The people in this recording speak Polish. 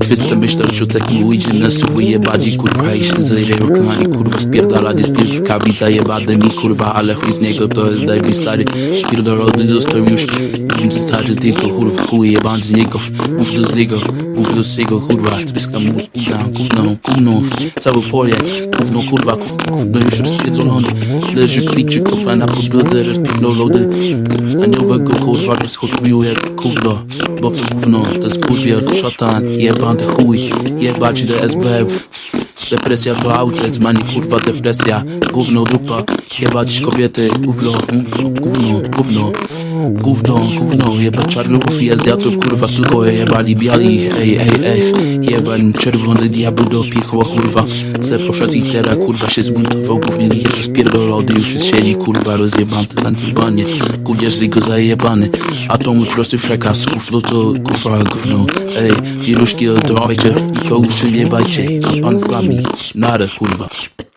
Wszyscy myślą, że tak mu ujdzie na suły jebadzi kurwa i się zajdzie rokami kurwa spierdala z piłkami zajebany mi kurwa ale chuj z niego to jest zajebny stary. Spierdolony dostał już stary z niego kurwa chuj jebany z niego mów do z niego mów do z niego kurwa spyska mu gówna gówno gówno całą folię gówno kurwa gówno już rozpiedzolony leży kliczy kurwa na podłodze rozpierdolony. Lody aniołowego kurwa rozchodził jak kurwa bo to gówno to jest kurwa szatan jebany chuj jebać DSB Depresja to autyzm, a nie kurwa depresja Gówno, dupa, jebać kobiety Gówno, gówno, gówno Gówno, gówno, jebać czarnów i azjatów Kurwa, tylko jebali biali Ej, ej, ej Jeban czerwony diabeł do piechła kurwa Se poszedł i teraz kurwa się zbuntował Głównie jest spierdolony, już siedzi kurwa rozjebany Tancywanie, gówniarz z jego zajebany A to mój prosty Gówno to kurwa gówno Ej, wieluszki oddawajcie I nie bajcie A pan z wami Nara kurwa